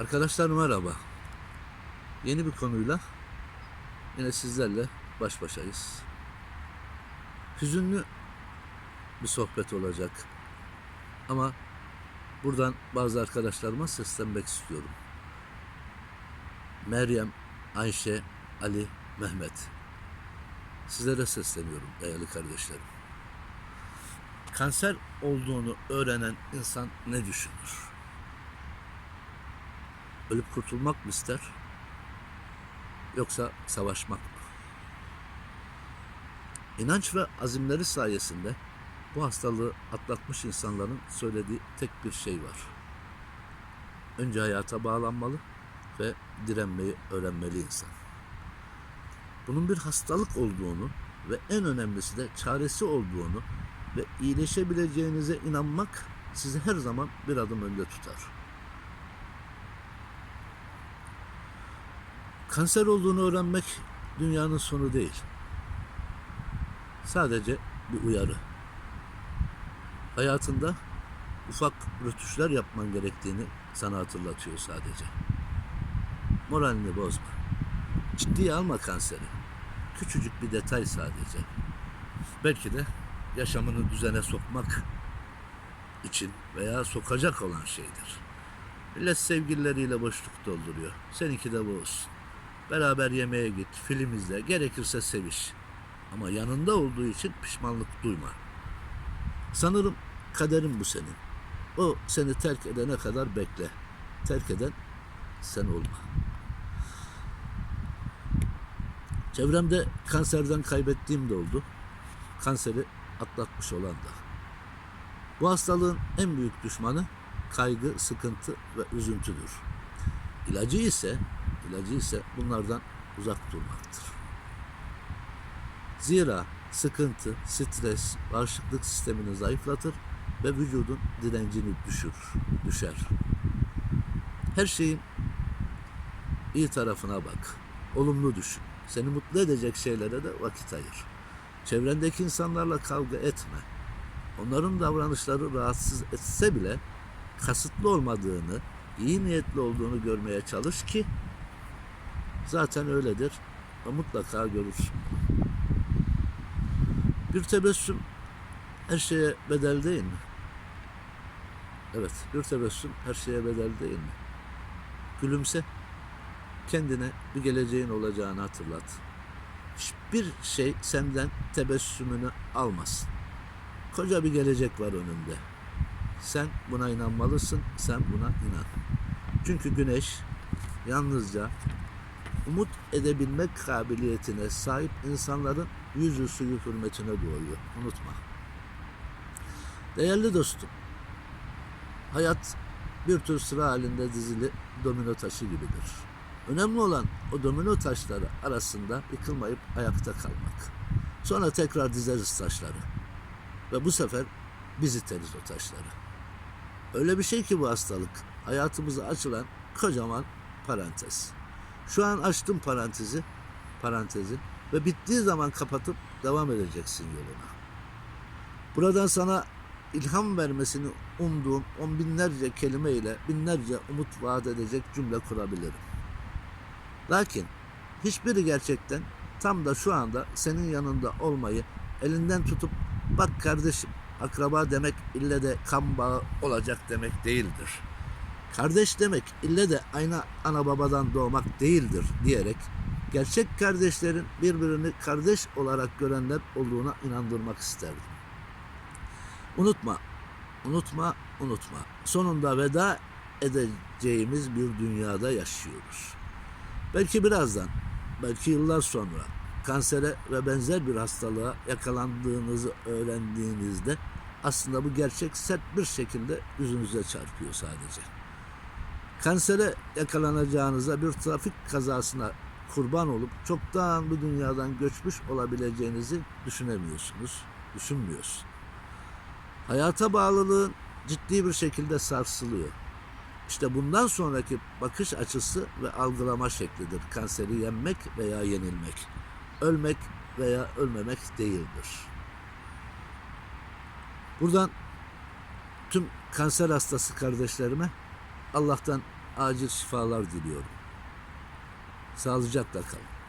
Arkadaşlar merhaba. Yeni bir konuyla yine sizlerle baş başayız. Hüzünlü bir sohbet olacak. Ama buradan bazı arkadaşlarıma seslenmek istiyorum. Meryem, Ayşe, Ali, Mehmet. Sizlere sesleniyorum değerli kardeşlerim. Kanser olduğunu öğrenen insan ne düşünür? Ölüp kurtulmak mı ister? Yoksa savaşmak mı? İnanç ve azimleri sayesinde bu hastalığı atlatmış insanların söylediği tek bir şey var. Önce hayata bağlanmalı ve direnmeyi öğrenmeli insan. Bunun bir hastalık olduğunu ve en önemlisi de çaresi olduğunu ve iyileşebileceğinize inanmak sizi her zaman bir adım önde tutar. Kanser olduğunu öğrenmek dünyanın sonu değil. Sadece bir uyarı. Hayatında ufak rötuşlar yapman gerektiğini sana hatırlatıyor sadece. Moralini bozma. Ciddiye alma kanseri. Küçücük bir detay sadece. Belki de yaşamını düzene sokmak için veya sokacak olan şeydir. Millet sevgilileriyle boşluk dolduruyor. Seninki de bu olsun. Beraber yemeğe git, film izle, gerekirse seviş. Ama yanında olduğu için pişmanlık duyma. Sanırım kaderin bu senin. O seni terk edene kadar bekle. Terk eden sen olma. Çevremde kanserden kaybettiğim de oldu. Kanseri atlatmış olan da. Bu hastalığın en büyük düşmanı kaygı, sıkıntı ve üzüntüdür. İlacı ise ilacı ise bunlardan uzak durmaktır. Zira sıkıntı, stres, bağışıklık sistemini zayıflatır ve vücudun direncini düşürür, düşer. Her şeyin iyi tarafına bak. Olumlu düşün. Seni mutlu edecek şeylere de vakit ayır. Çevrendeki insanlarla kavga etme. Onların davranışları rahatsız etse bile kasıtlı olmadığını, iyi niyetli olduğunu görmeye çalış ki zaten öyledir ve mutlaka görürsün. Bir tebessüm her şeye bedel değil mi? Evet, bir tebessüm her şeye bedel değil mi? Gülümse, kendine bir geleceğin olacağını hatırlat. Hiçbir şey senden tebessümünü almasın. Koca bir gelecek var önünde. Sen buna inanmalısın, sen buna inan. Çünkü güneş yalnızca umut edebilmek kabiliyetine sahip insanların yüzü suyu hürmetine doğuyor. Unutma. Değerli dostum, hayat bir tür sıra halinde dizili domino taşı gibidir. Önemli olan o domino taşları arasında yıkılmayıp ayakta kalmak. Sonra tekrar dizeriz taşları. Ve bu sefer biz iteriz o taşları. Öyle bir şey ki bu hastalık. Hayatımıza açılan kocaman parantez. Şu an açtım parantezi, parantezi ve bittiği zaman kapatıp devam edeceksin yoluna. Buradan sana ilham vermesini umduğum on binlerce kelime ile binlerce umut vaat edecek cümle kurabilirim. Lakin hiçbiri gerçekten tam da şu anda senin yanında olmayı elinden tutup bak kardeşim akraba demek ille de kan bağı olacak demek değildir. Kardeş demek ille de aynı ana babadan doğmak değildir diyerek gerçek kardeşlerin birbirini kardeş olarak görenler olduğuna inandırmak isterdim. Unutma, unutma, unutma. Sonunda veda edeceğimiz bir dünyada yaşıyoruz. Belki birazdan, belki yıllar sonra kansere ve benzer bir hastalığa yakalandığınızı öğrendiğinizde aslında bu gerçek sert bir şekilde yüzünüze çarpıyor sadece. Kansere yakalanacağınıza bir trafik kazasına kurban olup çoktan bu dünyadan göçmüş olabileceğinizi düşünemiyorsunuz, düşünmüyorsun. Hayata bağlılığın ciddi bir şekilde sarsılıyor. İşte bundan sonraki bakış açısı ve algılama şeklidir kanseri yenmek veya yenilmek. Ölmek veya ölmemek değildir. Buradan tüm kanser hastası kardeşlerime Allah'tan acil şifalar diliyorum. Sağlıcakla kalın.